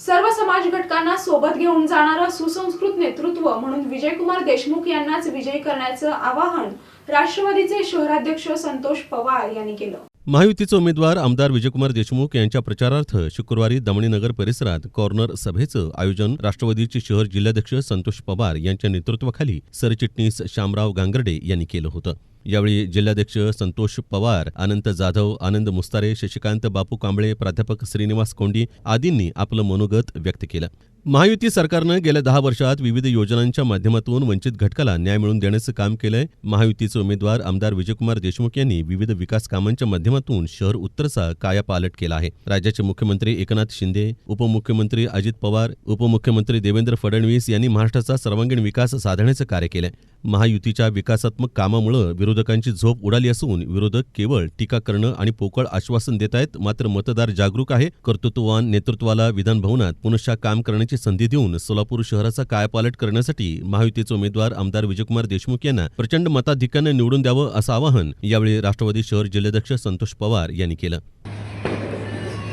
सर्व समाज घटकांना सोबत घेऊन जाणारं सुसंस्कृत नेतृत्व म्हणून विजयकुमार देशमुख यांनाच विजयी करण्याचं आवाहन राष्ट्रवादीचे शहराध्यक्ष संतोष पवार यांनी केलं. महायुतीचे उमेदवार आमदार विजयकुमार देशमुख यांच्या प्रचारार्थ शुक्रवारी दमणीनगर परिसरात कॉर्नर सभेचं आयोजन राष्ट्रवादीचे शहर जिल्हाध्यक्ष संतोष पवार यांच्या नेतृत्वाखाली सरचिटणीस शामराव गांगर्डे यांनी केलं होतं. यावेळी जिल्हाध्यक्ष संतोष पवार अनंत जाधव आनंद मुस्तारे शशिकांत बापू कांबळे प्राध्यापक श्रीनिवास कोंडी आदींनी आपलं मनोगत व्यक्त केलं. महायुती सरकारनं गेल्या दहा वर्षात विविध योजनांच्या माध्यमातून वंचित घटकाला न्याय मिळवून देण्याचं काम केलंय. महायुतीचे उमेदवार आमदार विजयकुमार देशमुख यांनी विविध विकास कामांच्या माध्यमातून शहर उत्तरचा कायापालट केला आहे. राज्याचे मुख्यमंत्री एकनाथ शिंदे उपमुख्यमंत्री अजित पवार उपमुख्यमंत्री देवेंद्र फडणवीस यांनी महाराष्ट्राचा सर्वांगीण विकास साधण्याचं कार्य केलंय. महायुतीच्या विकासात्मक कामामुळं विरोधकांची झोप उडाली असून विरोधक केवळ टीका करणं आणि पोकळ आश्वासन देत आहेत मात्र मतदार जागरूक आहे. कर्तृत्ववान नेतृत्वाला विधानभवनात पुनश्च काम करण्याची संधी देऊन सोलापूर शहराचा कायापालट करण्यासाठी महायुतीचे उमेदवार आमदार विजयकुमार देशमुख यांना प्रचंड मताधिक्यानं निवडून द्यावं असं आवाहन यावेळी राष्ट्रवादी शहर जिल्हाध्यक्ष संतोष पवार यांनी केलं.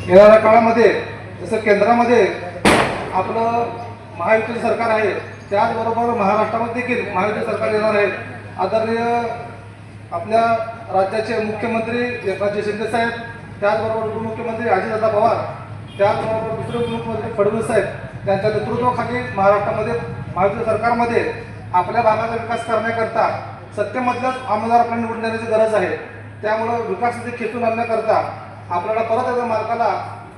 येणाऱ्या काळामध्ये जसं केंद्रामध्ये आपलं महायुती सरकार आहे त्याचबरोबर महाराष्ट्रामध्ये देखील महायुती सरकार येणार आहे. आदरणीय आपल्या राज्याचे मुख्यमंत्री एकनाथजी शिंदे साहेब त्याचबरोबर उपमुख्यमंत्री अजितदादा पवार त्याचबरोबर दुसरे उपमुख्यमंत्री फडणवीस साहेब त्यांच्या नेतृत्वाखाली महाराष्ट्रामध्ये महायुती सरकारमध्ये आपल्या भागाचा विकास करण्याकरता सत्तेमधल्याच आमदार आपल्याला निवडून देण्याची गरज आहे. त्यामुळं विकासाचे खेचून आणण्याकरता आपल्याला परत एकदा मार्गाला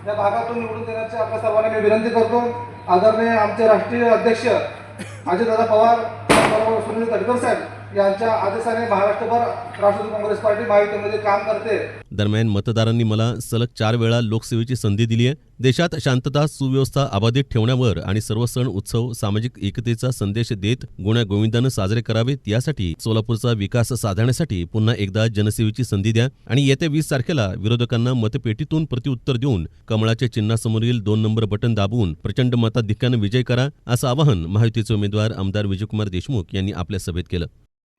या भागातून निवडून देण्याची आपल्या सर्वांना मी विनंती करतो. आदरणीय आमचे राष्ट्रीय अध्यक्ष अजितदादा पवार त्याचबरोबर सुनील तटकर साहेब यांच्या आदेशाने महाराष्ट्रभर राष्ट्रवादी काँग्रेस पार्टी महायुतीमध्ये काम करते. दरम्यान मतदारांनी मला सलग चार वेळा लोकसेवेची संधी दिली आहे. देशात शांतता सुव्यवस्था अबाधित ठेवण्यावर आणि सर्व सण उत्सव सामाजिक एकतेचा संदेश देत गुण्यागोविंदानं साजरे करावेत यासाठी सोलापूरचा विकास साधण्यासाठी पुन्हा एकदा जनसेवेची संधी द्या आणि येत्या वीस तारखेला विरोधकांना मतपेटीतून प्रत्युत्तर देऊन कमळाच्या चिन्हासमोरील दोन नंबर बटन दाबून प्रचंड मताधिक्यानं विजय करा असं आवाहन महायुतीचे उमेदवार आमदार विजयकुमार देशमुख यांनी आपल्या सभेत केलं.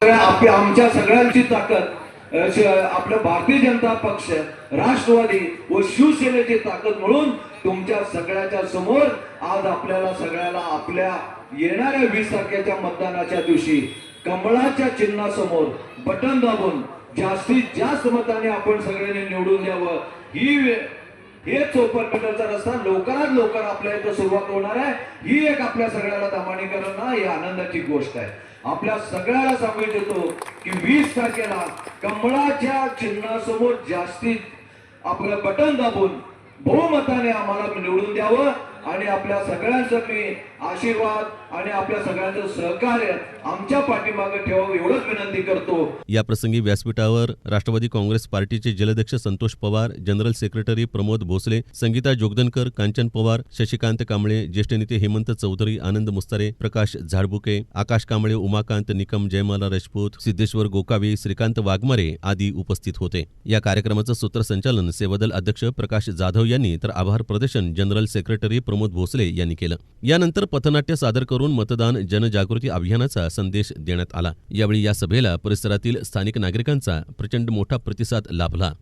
आमच्या सगळ्यांची ताकद आपलं भारतीय जनता पक्ष राष्ट्रवादी व शिवसेनेची ताकद म्हणून तुमच्या सगळ्याच्या समोर आज आपल्याला सगळ्याला आपल्या येणाऱ्या वीस तारखेच्या मतदानाच्या दिवशी कमळाच्या चिन्हासमोर बटन दाबून जास्तीत जास्त मताने आपण सगळ्यांनी निवडून द्यावं ही हे चोपन्न मीटरचा रस्ता लवकरात लवकर आपल्या इथं सुरुवात होणार आहे. ही एक आपल्या सगळ्याला दमानीकरांना ही आनंदाची गोष्ट आहे. आपल्या सगळ्याला सांगू येतो की वीस तारखेला कमळाच्या चिन्हासमोर जास्तीत आपलं बटन दाबून बहुमताने आम्हाला निवडून द्यावं. आणि आपल्या सगळ्यांचं मी आशीर्वाद आणि आपल्या सगळ्यांचं सहकार्य आमच्या पाठीमागे ठेवावं एवढंच विनंती करतो. या प्रसंगी व्यासपीठावर राष्ट्रवादी काँग्रेस पार्टीचे जलध्यक्ष संतोष पवार जनरल सेक्रेटरी प्रमोद भोसले संगीता जोगदनकर कांचन पवार शशिकांत कांबळे ज्येष्ठ नेते हेमंत चौधरी आनंद मुस्तारे प्रकाश झाडबुके आकाश कांबळे उमाकांत निकम जयमाला राजपूत सिद्धेश्वर गोकावी श्रीकांत वाघमारे आदी उपस्थित होते. या कार्यक्रमाचं सूत्रसंचालन सेवादल अध्यक्ष प्रकाश जाधव यांनी तर आभार प्रदर्शन जनरल सेक्रेटरी प्रमोद भोसले यांनी केलं. यानंतर पथनाट्य सादर करून मतदान जनजागृती अभियानाचा संदेश देण्यात आला. यावेळी या सभेला परिसरातील स्थानिक नागरिकांचा प्रचंड मोठा प्रतिसाद लाभला.